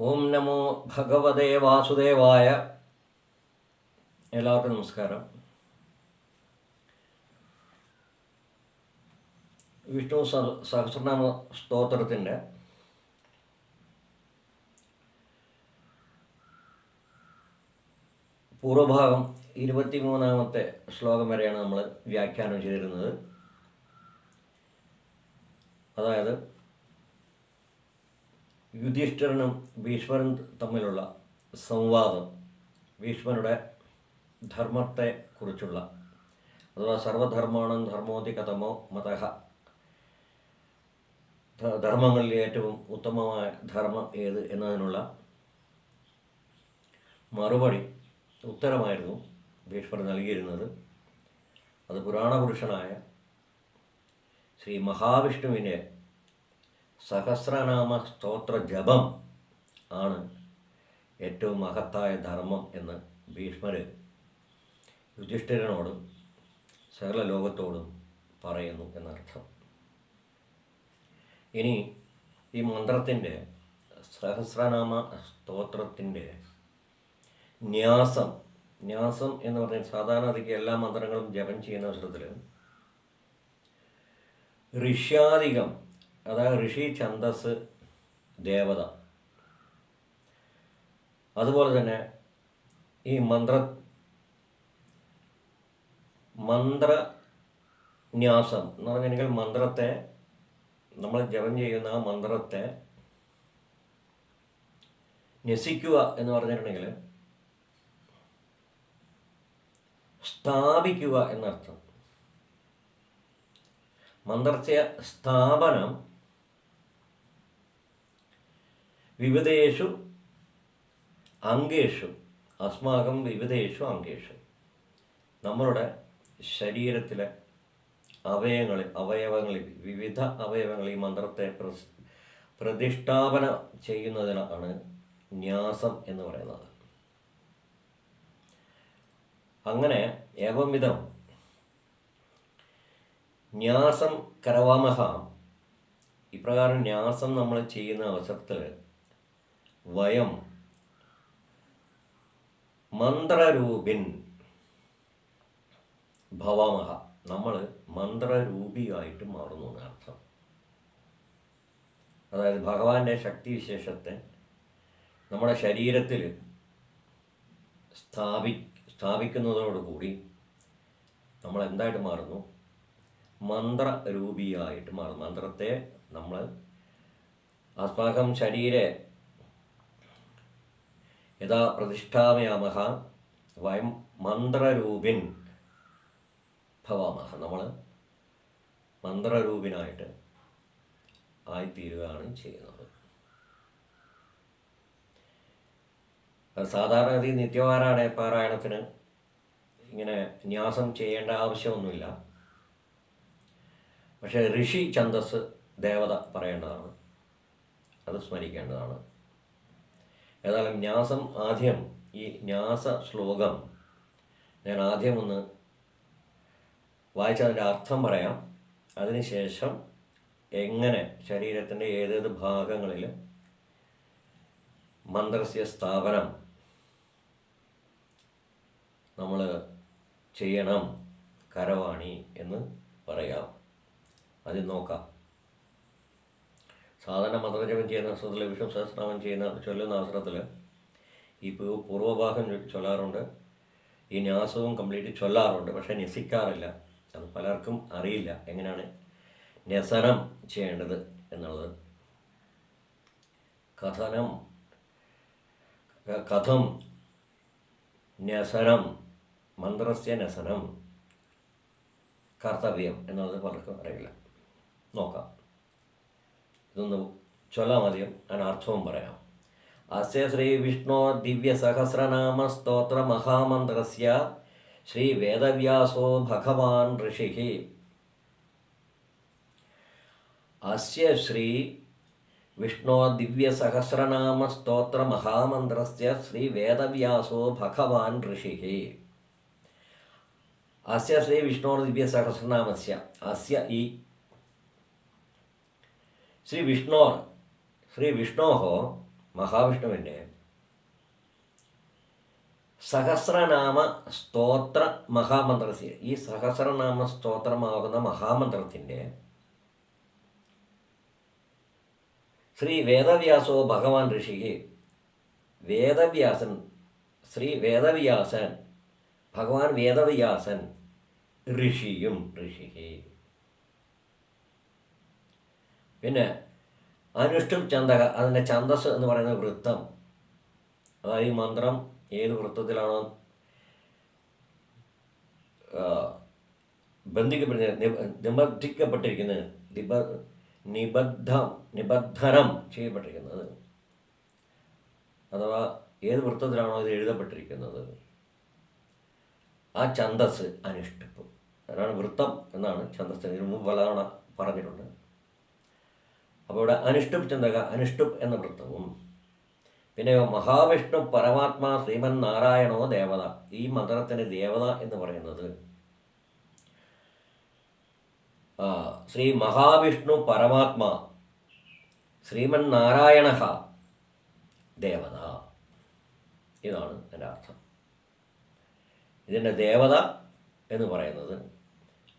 ഓം നമോ ഭഗവതേ വാസുദേവായ എല്ലാവർക്കും നമസ്കാരം. വിഷ്ണു സഹ- സഹസ്രനാമ സ്തോത്രത്തിന്റെ പൂർവഭാഗം ഇരുപത്തിമൂന്നാമത്തെ ശ്ലോകം വരെയാണ് നമ്മൾ വ്യാഖ്യാനം ചെയ്തിരുന്നത്. അതായത് യുധിഷ്ഠിരനും ഭീഷ്മരും തമ്മിലുള്ള സംവാദം ഭീഷ്മരുടെ ധർമ്മത്തെ കുറിച്ചുള്ള. അഥവാ സർവധർമാണം ധർമ്മോതി കഥമോ മതഹ ധർമ്മങ്ങളിൽ ഏറ്റവും ഉത്തമമായ ധർമ്മം ഏത് എന്നതിനുള്ള മറുപടി ഉത്തരമായിരുന്നു ഭീഷ്മർ നൽകിയിരുന്നത്. അത് പുരാണപുരുഷനായ ശ്രീ മഹാവിഷ്ണുവിന്റെ സഹസ്രനാമ സ്തോത്ര ജപം ആണ് ഏറ്റവും മഹത്തായ ധർമ്മം എന്ന് ഭീഷ്മർ യുധിഷ്ഠിരനോടും സകല ലോകത്തോടും പറയുന്നു എന്നർത്ഥം. ഇനി ഈ മന്ത്രത്തിന്റെ സഹസ്രനാമ സ്തോത്രത്തിന്റെ ന്യാസം ന്യാസം എന്ന് പറഞ്ഞാൽ സാധാരണ അതിക്ക് എല്ലാ മന്ത്രങ്ങളും ജപം ചെയ്യുന്ന അവസരത്തിൽ ഋഷ്യാധികം അതായത് ഋഷി ഛന്ദസ് ദേവത. അതുപോലെ തന്നെ ഈ മന്ത്ര മന്ത്രന്യാസം എന്ന് പറഞ്ഞിട്ടുണ്ടെങ്കിൽ മന്ത്രത്തെ നമ്മൾ ജപം ചെയ്യുന്ന ആ മന്ത്രത്തെ ന്യസിക്കുക എന്ന് പറഞ്ഞിട്ടുണ്ടെങ്കിൽ സ്ഥാപിക്കുക എന്നർത്ഥം. മന്ത്രത്തെ സ്ഥാപനം വിവിധേഷു അംഗേഷു അസ്മാകം വിവിധേഷു അംഗേഷു നമ്മളുടെ ശരീരത്തിലെ അവയവങ്ങളിൽ അവയവങ്ങളിൽ വിവിധ അവയവങ്ങളിൽ മന്ത്രത്തെ പ്രസ് പ്രതിഷ്ഠാപന ചെയ്യുന്നതിനാണ് ന്യാസം എന്ന് പറയുന്നത്. അങ്ങനെ ഏവംവിധം ന്യാസം കരവാമഹ. ഇപ്രകാരം ന്യാസം നമ്മൾ ചെയ്യുന്ന അവസരത്തിൽ വയം മന്ത്രരൂപിൻ ഭവമഹ. നമ്മൾ മന്ത്രരൂപിയായിട്ട് മാറുന്നു എന്നർത്ഥം. അതായത് ഭഗവാന്റെ ശക്തിവിശേഷത്തെ നമ്മുടെ ശരീരത്തിൽ സ്ഥാപി സ്ഥാപിക്കുന്നതോടുകൂടി നമ്മൾ എന്തായിട്ട് മാറുന്നു? മന്ത്രരൂപിയായിട്ട് മാറുന്നു. മന്ത്രത്തെ നമ്മൾ അസ്മാകം ശരീരെ യഥാ പ്രതിഷ്ഠാമയാമഹ വയം മന്ത്രരൂപിൻ ഭവാമഹ. നമ്മൾ മന്ത്രരൂപിനായിട്ട് ആയിത്തീരുകയാണ് ചെയ്യുന്നത്. സാധാരണ സാധാരണഗതി നിത്യപാരായണ പാരായണത്തിന് ഇങ്ങനെ ന്യാസം ചെയ്യേണ്ട ആവശ്യമൊന്നുമില്ല. പക്ഷേ ഋഷി ഛന്ദസ് ദേവത പറയേണ്ടതാണ്. അത് സ്മരിക്കേണ്ടതാണ്. ഏതായാലും ന്യാസം ആദ്യം ഈ ന്യാസ ശ്ലോകം ഞാൻ ആദ്യം ഒന്ന് വായിച്ചതിന്റെ അർത്ഥം പറയാം. അതിനുശേഷം എങ്ങനെ ശരീരത്തിന്റെ ഏതേത് ഭാഗങ്ങളിൽ മന്ത്രസ്യ സ്ഥാപനം നമ്മൾ ചെയ്യണം കരവാണി എന്ന് പറയാം. അത് നോക്കാം. സാധാരണ മന്ത്രജപം ചെയ്യുന്ന അവസരത്തിൽ വിഷ്ണു സഹസ്രനാമം ചെയ്യുന്ന ചൊല്ലുന്ന അവസരത്തിൽ ഈ പൂർവഭാഗം ചൊല്ലാറുണ്ട്. ഈ ന്യാസവും കംപ്ലീറ്റ് ചൊല്ലാറുണ്ട്. പക്ഷേ ന്യസിക്കാറില്ല അത് പലർക്കും അറിയില്ല. എങ്ങനെയാണ് ന്യസനം ചെയ്യേണ്ടത് എന്നുള്ളത്. കഥനം കഥം ന്യസനം മന്ത്രസ്യ ന്യസനം കർത്തവ്യം എന്നുള്ളത് പലർക്കും അറിയില്ല. നോക്കാം. ഇതൊന്ന് ചൊല്ലാം ആദ്യം ഞാൻ അർത്ഥവും പറയാം. അസ്യ ശ്രീ വിഷ്ണു ദിവ്യ സഹസ്രനാമ സ്തോത്ര മഹാമന്ത്രസ്യ ശ്രീ വേദവ്യാസോ ഭഗവാൻ ഋഷി അസ്യ ശ്രീ വിഷ്ണോ ദിവ്യ സഹസ്രനാമ സ്തോത്ര മഹാമന്ത്രസ്യ ശ്രീ വേദവ്യാസോ ഭഗവാൻ ഋഷി അസ്യ ശ്രീ വിഷ്ണോ ദിവ്യസഹസ്രനാമസ്യ അസ്യ ഈ ശ്രീ വിഷ്ണോർ ശ്രീ വിഷ്ണോഹോ മഹാവിഷ്ണുവിന്റെ സഹസ്രനാമ സ്തോത്ര മഹാമന്ത്രത്തിൽ ഈ സഹസ്രനാമ സ്തോത്രമാകുന്ന മഹാമന്ത്രത്തിന്റെ ശ്രീ വേദവ്യാസോ ഭഗവാൻ ഋഷിക്ക് വേദവ്യാസൻ ശ്രീ വേദവ്യാസൻ ഭഗവാൻ വേദവ്യാസൻ ഋഷിയും ഋഷിക്ക് പിന്നെ അനുഷ്ഠം ചന്തക അതിന്റെ ഛന്തസ് എന്ന് പറയുന്ന വൃത്തം. അതായത് ഈ മന്ത്രം ഏത് വൃത്തത്തിലാണോ ബന്ധിക്കപ്പെട്ടിരിക്കുന്നത് നിബന്ധിക്കപ്പെട്ടിരിക്കുന്നത് നിബ നിബദ്ധം നിബദ്ധനം ചെയ്യപ്പെട്ടിരിക്കുന്നത്. അഥവാ ഏത് വൃത്തത്തിലാണോ ഇത് എഴുതപ്പെട്ടിരിക്കുന്നത്. ആ ഛന്തസ് അനുഷ്ഠിപ്പ്. അതാണ് വൃത്തം എന്നാണ് ഛന്തസ് ഇതിനു മുമ്പ് പലതവണ പറഞ്ഞിട്ടുണ്ട്. അപ്പോൾ ഇവിടെ അനുഷ്ടുപ് ചിന്തക അനുഷ്ടുപ് എന്ന വൃത്തവും. പിന്നെ മഹാവിഷ്ണു പരമാത്മാ ശ്രീമൻ നാരായണോ ദേവത. ഈ മന്ത്രത്തിന് ദേവത എന്ന് പറയുന്നത് ശ്രീ മഹാവിഷ്ണു പരമാത്മാ ശ്രീമൻ നാരായണ ദേവത. ഇതാണ് എന്റെ അർത്ഥം. ഇതിന്റെ ദേവത എന്ന് പറയുന്നത്.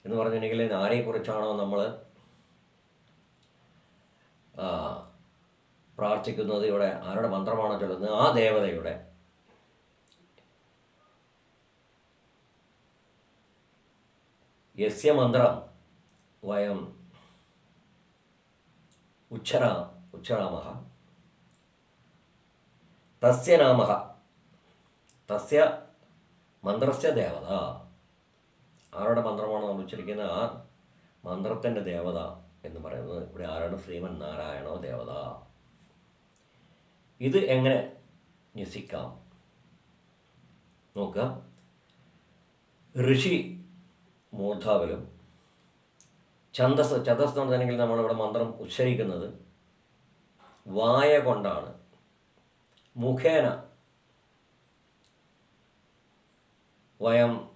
എന്ന് പറഞ്ഞിട്ടുണ്ടെങ്കിൽ ആരെക്കുറിച്ചാണോ നമ്മൾ പ്രാർത്ഥിക്കുന്നത് ഇവിടെ ആരുടെ മന്ത്രമാണ് ചൊല്ലുന്നത്? ആ ദേവതയുടെ. യസ്യ മന്ത്രം വയം ഉച്ചരാ ഉച്ചരാമഹ തസ്യ നാമ തസ്യ മന്ത്രസ്യ ദേവത. ആരുടെ മന്ത്രമാണ് നമ്മൾ ഉച്ചരിക്കുന്നത്? ആ മന്ത്രത്തിന്റെ ദേവത. എന്ന് പറയുന്നത് ഇവിടെ ആരാണ്? ശ്രീമൻ നാരായണോ ദേവത. ഇത് എങ്ങനെ ന്യസിക്കാം നോക്കുക. ഋഷി മൂർധാവലും ഛന്ദസ് ഛന്ദസ് എന്ന് പറഞ്ഞിട്ടുണ്ടെങ്കിൽ നമ്മളിവിടെ മന്ത്രം ഉച്ചരിക്കുന്നത് വായ കൊണ്ടാണ്. മുഖേന വയം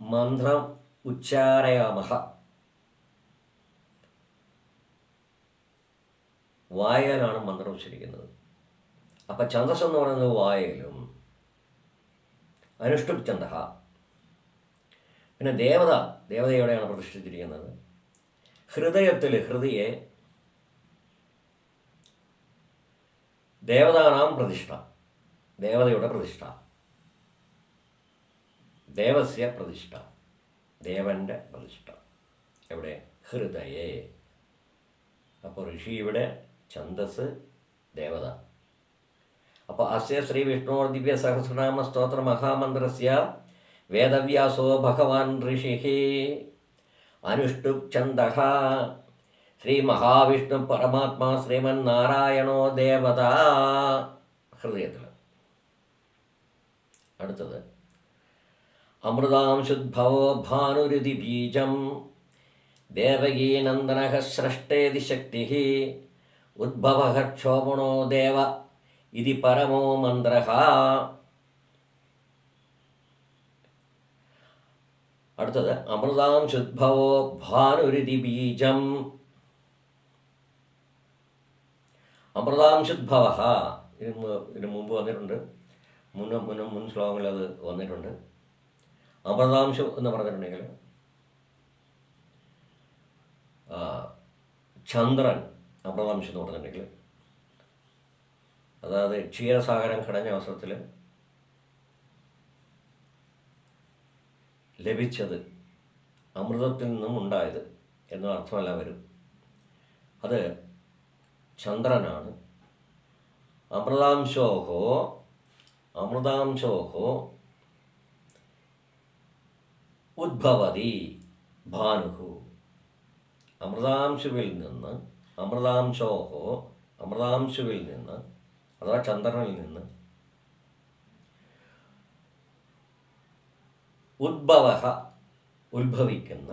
മന്ത്രം ഉച്ചാരയാമഹ. വായയിലാണ് മന്ത്രം ഉച്ചരിക്കുന്നത്. അപ്പം ഛന്ദസ് എന്ന് പറയുന്നത് വായയിലും അനുഷ്ഠുപ് ഛന്ദ പിന്നെ ദേവത ദേവത എവിടെയാണ് പ്രതിഷ്ഠിച്ചിരിക്കുന്നത്? ഹൃദയത്തിൽ ഹൃദയെ ദേവതാനാം പ്രതിഷ്ഠ. ദേവതയുടെ പ്രതിഷ്ഠ. ദേവസ്യ പ്രതിഷ്ഠ. ദേവന്റെ പ്രതിഷ്ഠ. എവിടെ? ഹൃദയേ. അപ്പോൾ ഋഷി ഇവിടെ ഛന്ദസ് ദേവത. അപ്പോൾ അസ്യ ശ്രീ വിഷ്ണു ദിവ്യ സഹസ്രനാമ സ്തോത്ര മഹാമന്ത്രസ്യ വേദവ്യാസോ ഭഗവാൻ ഋഷി അനുഷ്ടുപ് ഛന്ദ ശ്രീ മഹാവിഷ്ണു പരമാത്മാ ശ്രീമൻ നാരായണോ ദേവത. ഹൃദയത്തിൽ അടുത്തത്. അമൃതാംശുദ്ഭവോ ഭാനുരുതി ബീജം ദേവകീനന്ദന സ്രഷ്ടേതി ശക്തി. ഉദ്ഭവ ക്ഷോഭണോ ദേവ ഇതി പരമോ മന്ത്ര അടുത്തത് അമൃതാംശുദ്ഭവോ ഭാനുരിതി ബീജം. അമൃതാംശുദ്ഭവ ഇതിന് ഇതിന് മുമ്പ് വന്നിട്ടുണ്ട്. മുന്ന മുന്ന മുൻ ശ്ലോകങ്ങളിൽ അത് വന്നിട്ടുണ്ട്. അമൃതാംശം എന്ന് പറഞ്ഞിട്ടുണ്ടെങ്കിൽ ചന്ദ്രൻ അമൃതാംശം എന്ന് പറഞ്ഞിട്ടുണ്ടെങ്കിൽ അതായത് ക്ഷീരസാഗരം കടഞ്ഞ അവസരത്തിൽ ലഭിച്ചത് അമൃതത്തിൽ നിന്നും ഉണ്ടായത് എന്ന അർത്ഥമല്ല വരും. അത് ചന്ദ്രനാണ്. അമൃതാംശോഹോ അമൃതാംശോഹോ ഉദ്ഭവതി ഭാനുഹു. അമൃതാംശുവിൽ നിന്ന് അമൃതാംശോഹോ അമൃതാംശുവിൽ നിന്ന് അഥവാ ചന്ദ്രനിൽ നിന്ന് ഉദ്ഭവ ഉത്ഭവിക്കുന്ന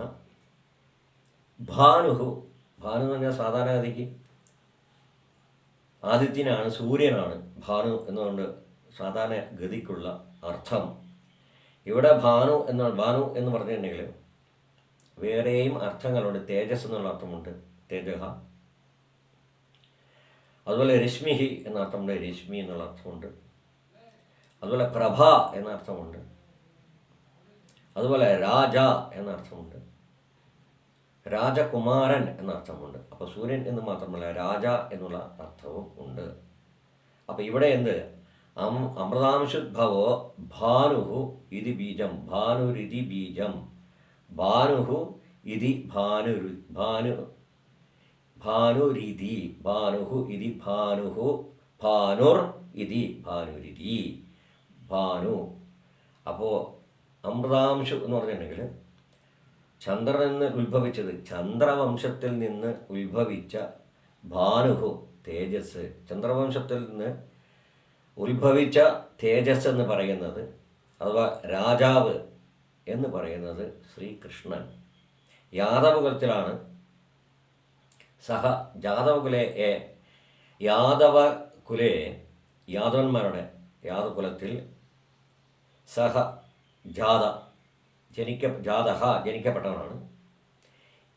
ഭാനുഹു ഭാനു എന്ന് പറഞ്ഞാൽ സാധാരണഗതിക്ക് ആദിത്യനാണ് സൂര്യനാണ് ഭാനു എന്നുകൊണ്ട് സാധാരണ ഗതിക്കുള്ള അർത്ഥം. ഇവിടെ ഭാനു എന്ന ഭാനു എന്ന് പറഞ്ഞിട്ടുണ്ടെങ്കിൽ വേറെയും അർത്ഥങ്ങളുണ്ട് തേജസ് എന്നുള്ള അർത്ഥമുണ്ട് തേജഹ. അതുപോലെ രശ്മിഹി എന്ന അർത്ഥമുണ്ട് രശ്മി എന്നുള്ള അർത്ഥമുണ്ട്. അതുപോലെ പ്രഭ എന്ന അർത്ഥമുണ്ട്. അതുപോലെ രാജ എന്ന അർത്ഥമുണ്ട്. രാജകുമാരൻ എന്ന അർത്ഥമുണ്ട്. അപ്പോൾ സൂര്യൻ എന്ന് മാത്രമല്ല രാജ എന്നുള്ള അർത്ഥവും ഉണ്ട്. അപ്പോൾ ഇവിടെ എന്ത്? അം അമൃതാംശുദ്ഭവോ ഭാനുഹു ഇതി ബീജം ഭാനുരിതി ബീജം. ഭാനുഹു ഇതി ഭാനുരു ഭാനു ഭാനുരിതി ഭാനുഹു ഇതി ഭാനുഹു ഭാനുർ ഇതി ഭാനുരിതി ഭാനു. അപ്പോൾ അമൃതാംശു എന്ന് പറഞ്ഞിട്ടുണ്ടെങ്കിൽ ചന്ദ്രൻ നിന്ന് ഉത്ഭവിച്ചത് ചന്ദ്രവംശത്തിൽ നിന്ന് ഉത്ഭവിച്ച ഭാനുഹു തേജസ്. ചന്ദ്രവംശത്തിൽ നിന്ന് ഉത്ഭവിച്ച തേജസ് എന്ന് പറയുന്നത് അഥവാ രാജാവ് എന്ന് പറയുന്നത് ശ്രീകൃഷ്ണൻ. യാദവകുലത്തിലാണ് സഹ ജാതവകുലെ എ യാദവ കുലേ യാദവന്മാരുടെ യാദവകുലത്തിൽ സഹ ജാത ജനിക്ക ജാതഹ ജനിക്കപ്പെട്ടവനാണ്.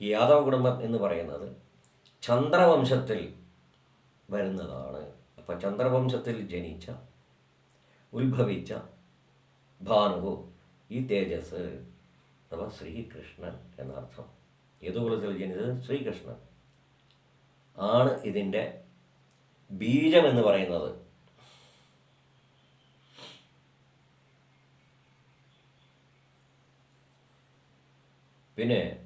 ഈ യാദവ കുടുംബം എന്ന് പറയുന്നത് ചന്ദ്രവംശത്തിൽ വരുന്നതാണ്. അപ്പം ചന്ദ്രവംശത്തിൽ ജനിച്ച ഉത്ഭവിച്ച ഭാനുഹു ഈ തേജസ് അഥവാ ശ്രീകൃഷ്ണൻ എന്നർത്ഥം. ഏതു കുലത്തിൽ ജനിച്ചത്? ശ്രീകൃഷ്ണൻ. ആണ് ഇതിന്റെ ബീജം എന്ന് പറയുന്നത്. പിന്നെ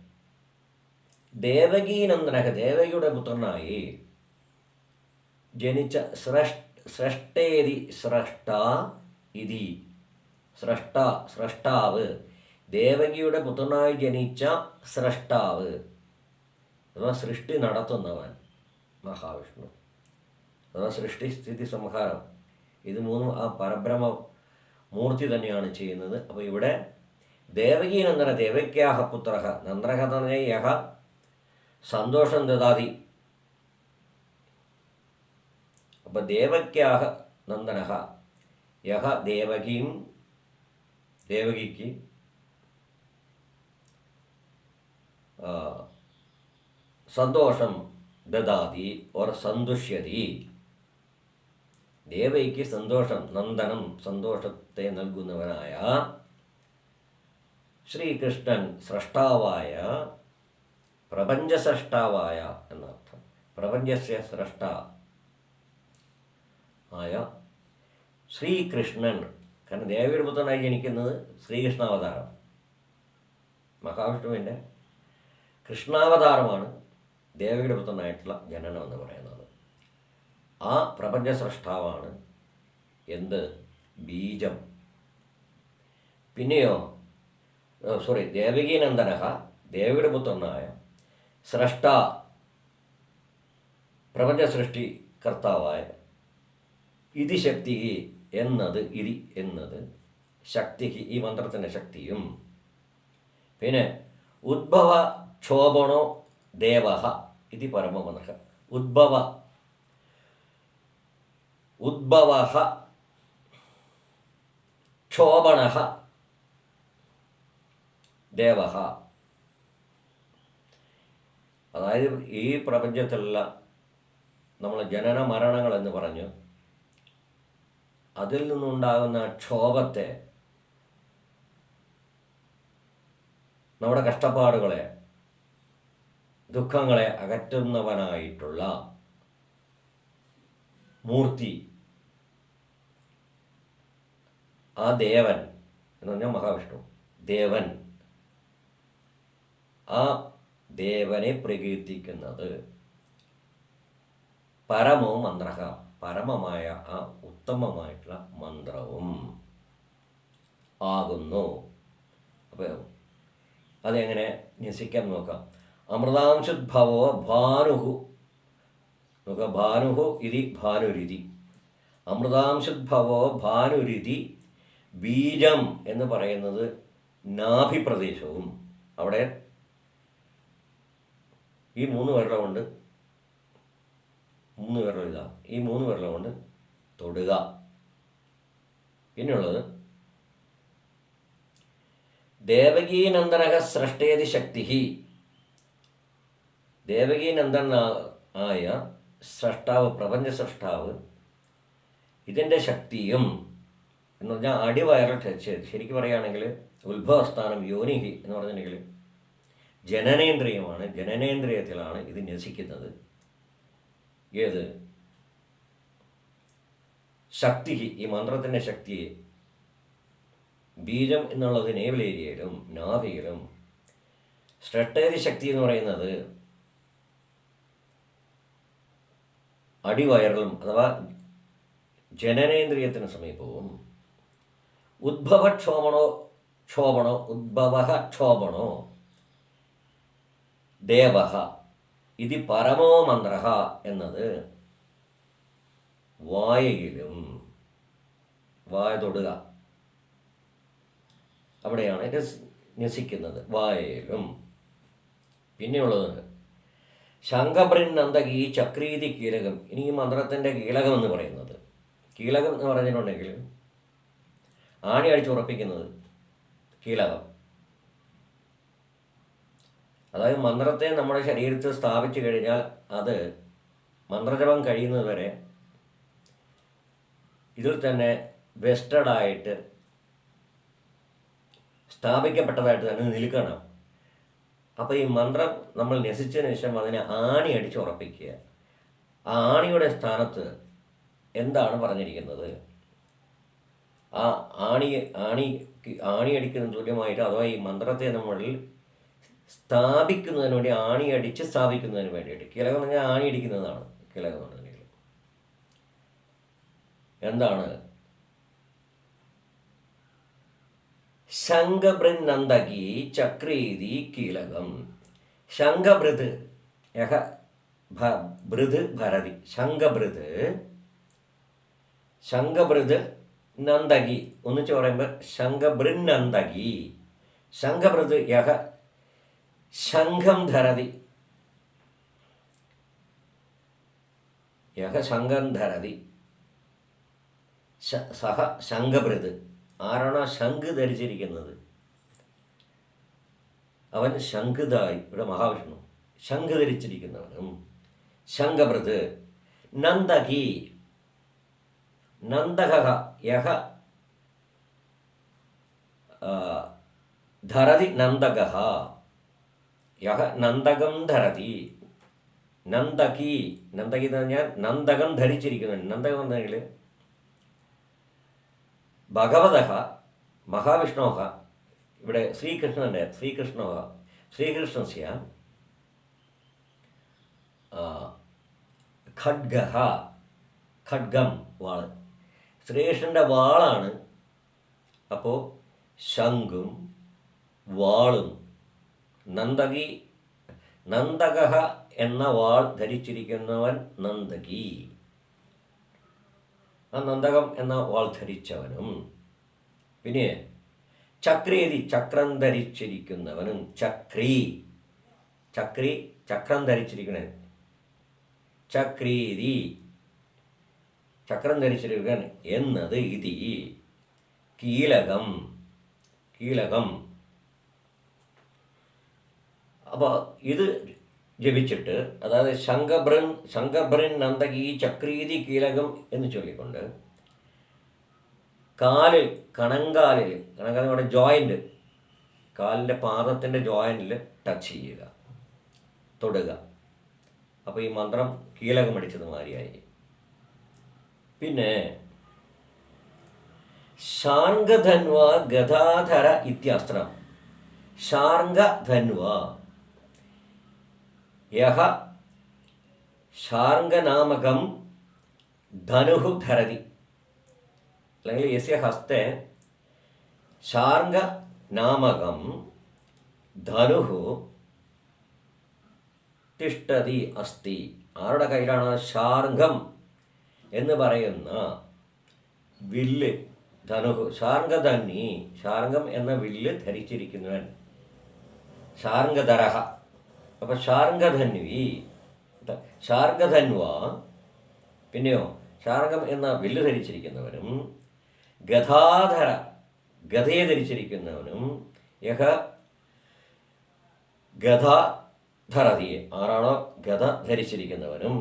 ദേവകീനന്ദനക ദേവകിയുടെ പുത്രനായി ജനിച്ച ശ്രേഷ്ഠ ശ്രേഷ്ഠേതി സ്രഷ്ട ഇതി. സ്രഷ്ട സ്രഷ്ടാവ് ദേവകിയുടെ പുത്രനായി ജനിച്ച സ്രഷ്ടാവ് അഥവാ സൃഷ്ടി നടത്തുന്നവൻ. മഹാവിഷ്ണു അഥവാ സൃഷ്ടി സ്ഥിതി സംഹാരം. ഇത് മൂന്നും ആ പരബ്രഹ്മ മൂർത്തി തന്നെയാണ് ചെയ്യുന്നത്. അപ്പോൾ ഇവിടെ ദേവകീ നന്ദന ദേവക്യാഹ പുത്ര നന്ദനഹ തനയഹ സന്തോഷം ദദാതി. അപ്പോൾ ദേവക്യാഹ നന്ദനഹ യഹ ദേവകീം ദേവകിക്ക് സന്തോഷം ദദാതി ഓർ സന്തുഷ്യതി ദേവയ്ക്ക് സന്തോഷം നന്ദനം സന്തോഷത്തെ നൽകുന്നവനായ ശ്രീകൃഷ്ണൻ സ്രഷ്ടാവായ പ്രപഞ്ചസ്രഷ്ടാവായ എന്നർത്ഥം പ്രപഞ്ചസ്യ സ്രഷ്ട ആയ ശ്രീകൃഷ്ണൻ. കാരണം ദേവിയുടെ പുത്രനായി ജനിക്കുന്നത് ശ്രീകൃഷ്ണാവതാരം. മഹാവിഷ്ണുവിന്റെ കൃഷ്ണാവതാരമാണ്. ദേവിയുടെ പുത്രനായിട്ടുള്ള ജനനം എന്ന് പറയുന്നത്. ആ പ്രപഞ്ച സൃഷ്ടാവാണ് എന്ത്? ബീജം. പിന്നെയോ സോറി ദേവകീനന്ദനഹ ദേവിയുടെ പുത്രനായ സ്രഷ്ട പ്രപഞ്ച സൃഷ്ടി കർത്താവായ ഇതി ശക്തി എന്നത് ഇരി എന്നത് ശക്തി ഈ മന്ത്രത്തിന്റെ ശക്തിയും. പിന്നെ ഉദ്ഭവ ക്ഷോഭണോ ദേവ ഇതി പരമമനഃ. ഉദ്ഭവ. ഉദ്ഭവ ക്ഷോഭണ ദേവ അതായത് ഈ പ്രപഞ്ചത്തിലുള്ള നമ്മൾ ജനന മരണങ്ങൾ എന്ന് പറഞ്ഞു അതിൽ നിന്നുണ്ടാകുന്ന ക്ഷോഭത്തെ നമ്മുടെ കഷ്ടപ്പാടുകളെ ദുഃഖങ്ങളെ അകറ്റുന്നവനായിട്ടുള്ള മൂർത്തി. ആ ദേവൻ എന്ന് പറഞ്ഞാൽ മഹാവിഷ്ണു. ദേവൻ. ആ ദേവനെ പ്രകീർത്തിക്കുന്നത് പരമോ മന്ത്ര പരമമായ ആ ഉത്തമമായിട്ടുള്ള മന്ത്രവും ആകുന്നു. അപ്പോൾ അതെങ്ങനെ നിസിക്കാൻ നോക്കാം. അമൃതാംശുദ്ഭവോ ഭാനുഹു നോക്കുക ഭാനുഹു ഇതി ഭാനുരിതി. അമൃതാംശുദ്ഭവോ ഭാനുരിതി ബീജം എന്ന് പറയുന്നത് നാഭിപ്രദേശവും. അവിടെ ഈ മൂന്ന് വിരല കൊണ്ട് മൂന്ന് വിരൽ ഇതാ. ഈ മൂന്ന് വിരല കൊണ്ട് തൊടുക. പിന്നെയുള്ളത് ദേവകീനന്ദനക സൃഷ്ടേതി ശക്തി ദേവകീനന്ദന ആയ സൃഷ്ടാവ് പ്രപഞ്ച സൃഷ്ടാവ് ഇതിന്റെ ശക്തിയും എന്ന് പറഞ്ഞാൽ അടിവയറിൽ ശരിക്കും പറയുകയാണെങ്കിൽ ഉത്ഭവസ്ഥാനം യോനിഹി എന്ന് പറഞ്ഞിട്ടുണ്ടെങ്കിൽ ജനനേന്ദ്രിയമാണ് ജനനേന്ദ്രിയത്തിലാണ് ഇത് ന്യസിക്കുന്നത് ഏത്? ശക്തി ഈ മന്ത്രത്തിന്റെ ശക്തിയെ ബീജം എന്നുള്ളത് നേവൽ ഏരിയയിലും നാഭിയിലും ശക്തി എന്ന് പറയുന്നത് അടിവയറിലും അഥവാ ജനനേന്ദ്രിയത്തിന് സമീപവും ഉദ്ഭവക്ഷോഭണോ ക്ഷോഭണോ ഉദ്ഭവക്ഷോഭണോ ദേവ ഇത് പരമോ മന്ത്ര എന്നത് വായയിലും വായ തൊടുക. അവിടെയാണ് ഇത് നിസിക്കുന്നത്. വായയിലും. പിന്നെയുള്ളത് ഈ ചക്രീതി കീലകം ഇനി ഈ മന്ത്രത്തിന്റെ കീലകം എന്ന് പറയുന്നത്. കീലകം എന്ന് പറഞ്ഞിട്ടുണ്ടെങ്കിൽ ആണി അടിച്ചുറപ്പിക്കുന്നത് കീലകം. അതായത് മന്ത്രത്തെ നമ്മുടെ ശരീരത്തിൽ സ്ഥാപിച്ചു കഴിഞ്ഞാൽ അത് മന്ത്രജപം കഴിയുന്നത് വരെ ഇതിൽ തന്നെ വെസ്റ്റഡായിട്ട് സ്ഥാപിക്കപ്പെട്ടതായിട്ട് തന്നെ നിൽക്കണം. അപ്പോൾ ഈ മന്ത്രം നമ്മൾ നശിച്ചതിന് ശേഷം അതിനെ ആണി അടിച്ച് ഉറപ്പിക്കുക. ആ ആണിയുടെ സ്ഥാനത്ത് എന്താണ് പറഞ്ഞിരിക്കുന്നത്? ആ ആണി ആണി ആണി അടിക്കുന്നതിന് തുല്യമായിട്ട് അഥവാ ഈ മന്ത്രത്തെ നമ്മളിൽ സ്ഥാപിക്കുന്നതിന് വേണ്ടി ആണി അടിച്ച് സ്ഥാപിക്കുന്നതിന് വേണ്ടിയിട്ട്. കിലകം എന്ന് പറഞ്ഞാൽ ആണി അടിക്കുന്നതാണ്. കിലകം എന്ന് എന്താണ്? ശംഖഭൃന്നന്തകി ചക്രീതി കീലകം. ശംഖഭൃത് യഹ ഭൃത് ഭരതി. ശംഖഭൃത് ശംഖഭൃത് നന്ദകി ഒന്നിച്ച് പറയുമ്പോൾ ശംഖഭൃന്നന്തകി. ശംഖഭൃത് യഹ ശംഖം ധരതി. യഹ ശംഖം ധരതി. സഹ ശംഖഭൃത്. ആരാണോ ശംഖ് ധരിച്ചിരിക്കുന്നത്? അവൻ ശംഖുതായി ഇവിടെ മഹാവിഷ്ണു ശംഖ് ധരിച്ചിരിക്കുന്നവനും ശംഖഭൃത് നന്ദകി നന്ദക യഹ ആ, ധരതി നന്ദക യഹ നന്ദകം ധരതി നന്ദകി നന്ദകി എന്ന് പറഞ്ഞാൽ നന്ദകം ധരിച്ചിരിക്കുന്നു നന്ദകം എന്ന് പറഞ്ഞാൽ ഭഗവത മഹാവിഷ്ണോ ഇവിടെ ശ്രീകൃഷ്ണന്റെ ശ്രീകൃഷ്ണോ ശ്രീകൃഷ്ണസ്യ ഖഡ്ഗ ഖഡ്ഗം വാൾ ശ്രീകൃഷ്ണന്റെ വാളാണ്. അപ്പോൾ ശംഖും വാളും. നന്ദകി നന്ദക എന്ന വാൾ ധരിച്ചിരിക്കുന്നവൻ നന്ദകി. ആ നന്ദകം എന്ന വാൾ ധരിച്ചവനും പിന്നെ ചക്രേതി ചക്രം ധരിച്ചിരിക്കുന്നവനും ചക്രി ചക്രി ചക്രം ധരിച്ചിരിക്കണേ ചക്രീതി ചക്രം ധരിച്ചിരിക്കാൻ എന്നത് ഇതി കീലകം കീലകം. അപ്പോൾ ഇത് ജപിച്ചിട്ട് അതായത് ശങ്കഭ്രൻ ശങ്കഭ്രൻ നന്ദകി ചക്രീതി കീലകം എന്ന് ചൊല്ലിക്കൊണ്ട് കാലിൽ കണങ്കാലിൽ കണങ്കാലിൽ നമ്മുടെ ജോയിന്റ് കാലിന്റെ പാദത്തിന്റെ ജോയിന്റിൽ ടച്ച് ചെയ്യുക തൊടുക. അപ്പോൾ ഈ മന്ത്രം കീലകം അടിച്ചത് മാതിരിയായി പിന്നെ ശാർഗധന്വ ഗതാധര ഇത്യസ്ത്രം. ശാർഗധന്വ യഹ ശാർഗനാമകം ധനുഹു ധരതി. അല്ലെങ്കിൽ യസ്യ ഹസ്തെ ഷാർഗനാമകം ധനുഹു തിഷ്ടതി അസ്തി. ആരുടെ കയ്യിലാണ്? ശാർഗം എന്ന് പറയുന്ന വില്ല് ധനുഹു ശാർഗധന്നി ശാർഗം എന്ന വില്ല് ധരിച്ചിരിക്കുന്നവൻ. ശാർഗധരഹ. അപ്പം ശാർഗധന്വി ശാർഗധന്വ പിന്നെയോ ശാർഗം എന്ന വില്ല് ധരിച്ചിരിക്കുന്നവനും ഗതാധര ഗതയെ ധരിച്ചിരിക്കുന്നവനും യഹ ഗത ധരതിയെ ആരാണോ ഗത ധരിച്ചിരിക്കുന്നവനും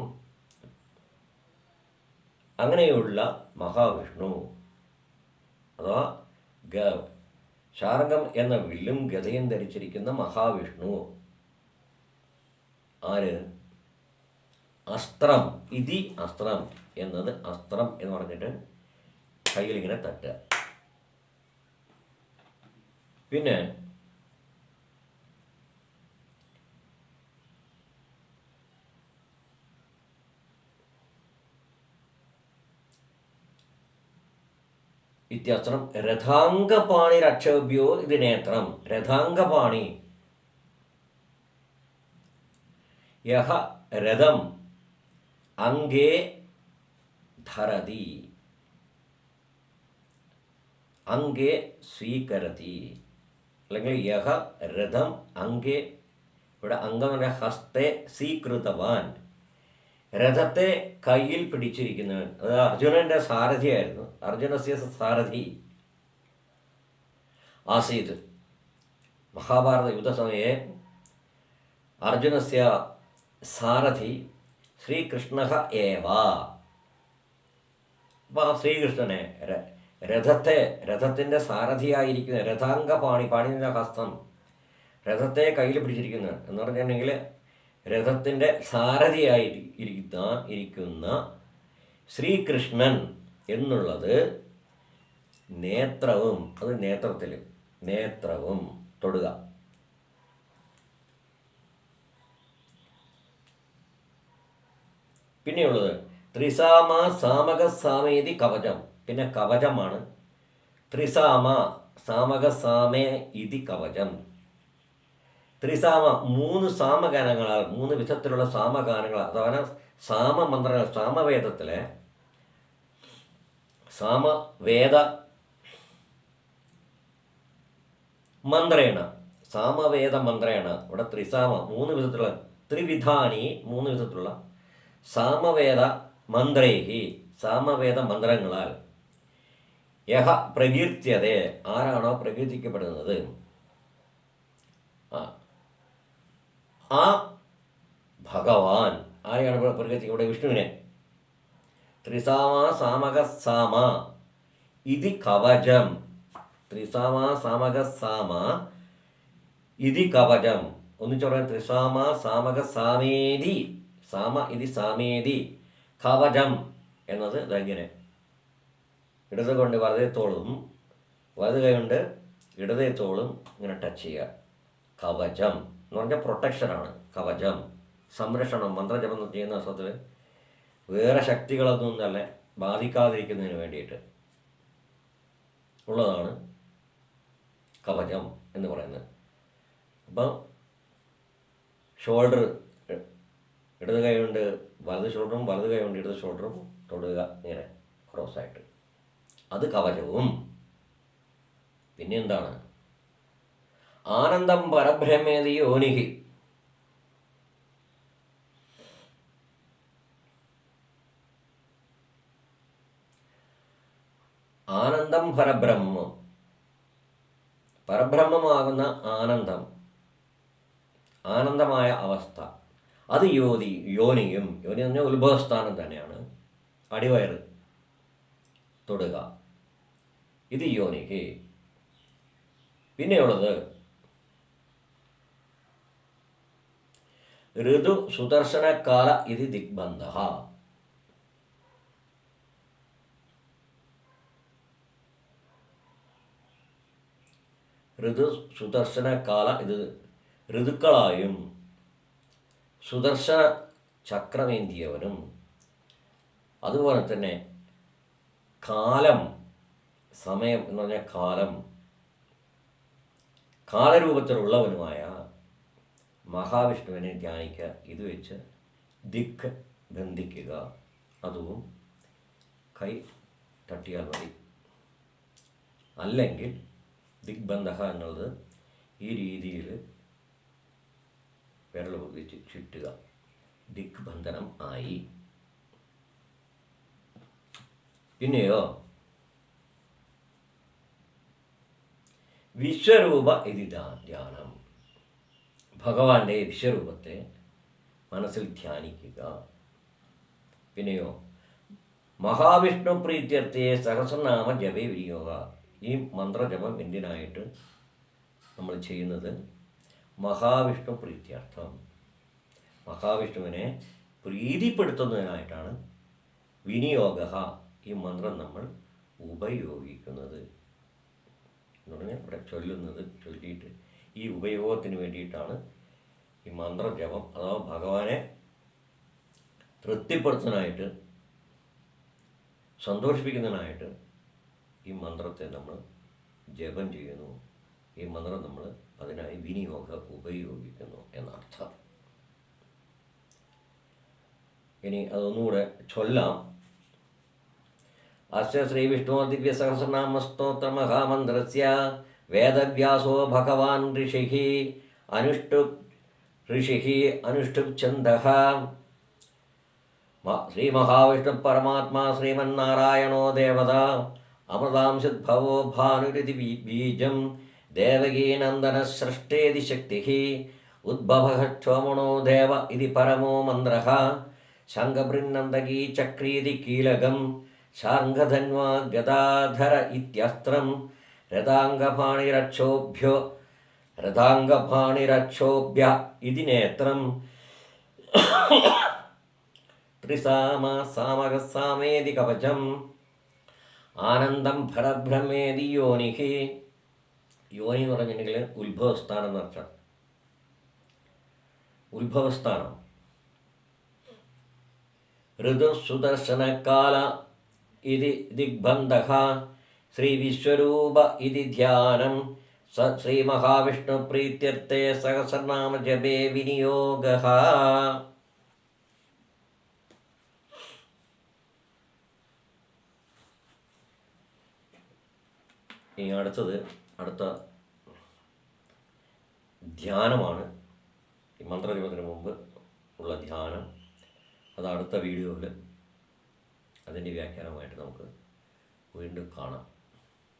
അങ്ങനെയുള്ള മഹാവിഷ്ണു. അഥവാ ഗ ശാർഗം എന്ന വില്ലും ഗതയും ധരിച്ചിരിക്കുന്ന മഹാവിഷ്ണു. ആര്? അസ്ത്രം. ഇതി അസ്ത്രം. എന്നത് അസ്ത്രം എന്ന് പറഞ്ഞിട്ട് കയ്യിലിങ്ങനെ തട്ടുക. പിന്നെ ഇത്യസ്ത്രം രഥാംഗപാണി രക്ഷഭ്യോ ഇത് നേത്രം. രഥാംഗപാണി യഹ രഥം അങ്കേ ധരതി. അങ്കേ സ്വീകരതി. അല്ലെങ്കിൽ യഹ രഥം അങ്കേ ഇവിടെ അംഗം ഹസ്തേ സ്വീകൃതവാൻ. രഥത്തെ കയ്യിൽ പിടിച്ചിരിക്കുന്നവൻ അത് അർജുനന്റെ സാരഥിയായിരുന്നു. അർജുനസ്യ സാരഥി. ആസീത്. മഹാഭാരത യുദ്ധസമയെ അർജുനസ്യ സാരഥി ശ്രീകൃഷ്ണ ഏവ. അപ്പോൾ ആ ശ്രീകൃഷ്ണനെ രഥത്തെ രഥത്തിന്റെ സാരഥിയായിരിക്കുന്ന രഥാംഗ പാണി പാണിന്റെ ഹസ്തം രഥത്തെ കയ്യിൽ പിടിച്ചിരിക്കുന്ന എന്ന് പറഞ്ഞിട്ടുണ്ടെങ്കിൽ രഥത്തിന്റെ സാരഥിയായി ഇരിക്കുന്ന ഇരിക്കുന്ന ശ്രീകൃഷ്ണൻ എന്നുള്ളത് നേത്രവും അത് നേത്രത്തിൽ നേത്രവും തൊടുക. പിന്നെയുള്ളത് ത്രിസാമ സാമക സാമേതി കവചം. പിന്നെ കവചമാണ് ത്രിസാമ സാമക സാമേ ഇതി കവചം. ത്രിസാമ മൂന്ന് സാമഗാനങ്ങളാൽ മൂന്ന് വിധത്തിലുള്ള സാമഗാനങ്ങൾ അഥവാ സാമമന്ത്രങ്ങൾ സാമവേദത്തിലെ സാമവേദ മന്ത്രേണ സാമവേദ മന്ത്രേണ. ഇവിടെ ത്രിസാമ മൂന്ന് വിധത്തിലുള്ള ത്രിവിധാനി മൂന്ന് വിധത്തിലുള്ള സാമവേദ മന്ത്രേഹി സാമവേദ മന്ത്രങ്ങളാൽ. യഹ പ്രകീർത്തിയതേ ആരാണോ പ്രകീർത്തിക്കപ്പെടുന്നത്? ആ. ഭഗവാൻ ആരെയാണ് പ്രകീർത്തിക്കപ്പെടുന്നത്? വിഷ്ണുവിനെ. ത്രിസാമ സാമക സാമ ഇതി കവചം. ത്രിസാമ സാമക സാമ ഇതി കവചം. ഒന്നിച്ചു പറയാം ത്രിസാമ സാമക സാമേതി സാമ ഇതി സാമേതി കവചം എന്നത് ഇതെങ്ങനെ ഇടത് കൊണ്ട് വലതേ തോളും വലത് കൈ കൊണ്ട് ഇടതേ ഇങ്ങനെ ടച്ച് ചെയ്യുക. കവചം എന്ന് പറഞ്ഞാൽ പ്രൊട്ടക്ഷനാണ് കവചം. സംരക്ഷണം മന്ത്രജപം ചെയ്യുന്ന അർത്ഥത്തിൽ വേറെ ശക്തികളൊന്നും തന്നെ ബാധിക്കാതിരിക്കുന്നതിന് വേണ്ടിയിട്ട് ഉള്ളതാണ് കവചം എന്ന് പറയുന്നത്. അപ്പം ഷോൾഡർ ഇടത് കൈ കൊണ്ട് വലത് ഷോൾഡറും വലത് കൈ കൊണ്ട് ഇടത് ഷോൾഡറും തൊടുക ഇങ്ങനെ ക്രോസായിട്ട് അത് കവചവും. പിന്നെ എന്താണ്? ആനന്ദം പരബ്രഹ്മേതി യോനിഹി. ആനന്ദം പരബ്രഹ്മം. പരബ്രഹ്മമാകുന്ന ആനന്ദം ആനന്ദമായ അവസ്ഥ. അത് യോതി യോനിയും യോനി എന്ന് പറഞ്ഞാൽ ഉത്ഭവസ്ഥാനം തന്നെയാണ്. അടിവയറ് തൊടുക. ഇത് യോനിക്ക്. പിന്നെയുള്ളത് ഋതു സുദർശനകാല ഇത് ദിഗ്ബന്ധ ഋതു സുദർശനകാല ഇത് ഋതുക്കളായും സുദർശന ചക്രമേന്തിയവനും അതുപോലെ തന്നെ കാലം സമയം എന്ന് പറഞ്ഞാൽ കാലം കാലരൂപത്തിലുള്ളവനുമായ മഹാവിഷ്ണുവിനെ ധ്യാനിക്കുക ഇത് വെച്ച് ദിക്ക് ബന്ധിക്കുക അതും കൈ തട്ടിയാൽ മതി. അല്ലെങ്കിൽ ദിഗ്ബന്ധ എന്നുള്ളത് ഈ രീതിയിൽ വിരൽ വെച്ച് ചുറ്റുക. ദിഗ്ബന്ധനം ആയി. പിന്നെയോ? വിശ്വരൂപ ഇത് ധ്യാനം. ഭഗവാന്റെ വിശ്വരൂപത്തെ മനസ്സിൽ ധ്യാനിക്കുക. പിന്നെയോ? മഹാവിഷ്ണു പ്രീത്യർത്ഥയെ സഹസ്രനാമ ജപേ വിനിയോഗ. ഈ മന്ത്രജപം എന്തിനായിട്ട് നമ്മൾ ചെയ്യുന്നത്? മഹാവിഷ്ണു പ്രീത്യർത്ഥം. മഹാവിഷ്ണുവിനെ പ്രീതിപ്പെടുത്തുന്നതിനായിട്ടാണ് വിനിയോഗ ഈ മന്ത്രം നമ്മൾ ഉപയോഗിക്കുന്നത്. എന്ന് പറഞ്ഞാൽ ഇവിടെ ചൊല്ലുന്നത് ചൊല്ലിയിട്ട് ഈ ഉപയോഗത്തിന് വേണ്ടിയിട്ടാണ് ഈ മന്ത്രജപം അഥവാ ഭഗവാനെ തൃപ്തിപ്പെടുത്തുന്നതിനായിട്ട് സന്തോഷിപ്പിക്കുന്നതിനായിട്ട് ഈ മന്ത്രത്തെ നമ്മൾ ജപം ചെയ്യുന്നു. ഈ മന്ത്രം നമ്മൾ അതിനായി വിനിയോഗ ഉപയോഗിക്കുന്നു എന്നർത്ഥം. ഇനി അതൊന്നുകൂടെ ചൊല്ലാം. അശ്വ ശ്രീ വിഷ്ണു ദിവ്യ സഹസ്രനാമ സ്തോത്ര മഹാമന്ത്രസ്യ വേദവ്യാസോ ഭഗവാൻ ഋഷി അനുഷ്ടു ഋഷി അനുഷ്ടു ചന്ദ ശ്രീ മഹാവിഷ്ണു പരമാത്മാ ശ്രീമന്നാരായണോ ദേവത അമൃതാംശദ്ഭവോ ഭാനുരതി ബീജം ദേവകീനന്ദന സൃഷ്ടേതി ശക്തി ഉദ്ഭവ ക്ഷോമണോ ദേവ ഇതി പരമോ മന്ത്ര ശങ്കബൃന്നന്ദകീ ചക്രീതി കീലകം ശാർഘധന്വാ ഗദാധര ഇത്യസ്ത്രം രഥാംഗപാണിരക്ഷോഭ്യോ രഥാംഗപാണിരക്ഷോഭ്യ ഇതി നേത്രം. ത്രിസാമ സാമക സാമേതി കവചം. ആനന്ദം ഫലബ്രഹ്മേതി യോനിഹി. യോനി എന്ന് പറഞ്ഞിട്ടുണ്ടെങ്കിൽ ഉത്ഭവസ്ഥാനം എന്നർത്ഥം ഉത്ഭവസ്ഥാനം. ഋതുസുദർശനകാല ഇതി ദിഗ്ബന്ധ ശ്രീ വിശ്വരൂപ ഇതി ധ്യാനം സ ശ്രീ മഹാവിഷ്ണു പ്രീത്യർത്ഥേ സഹസ്രനാമ ജപേ വിനിയോഗ. അടുത്തത് അടുത്ത ധ്യാനമാണ് ഈ മന്ത്രജപത്തിന് മുമ്പ് ഉള്ള ധ്യാനം. അത് അടുത്ത വീഡിയോയിൽ അതിന്റെ വ്യാഖ്യാനമായിട്ട് നമുക്ക് വീണ്ടും കാണാം.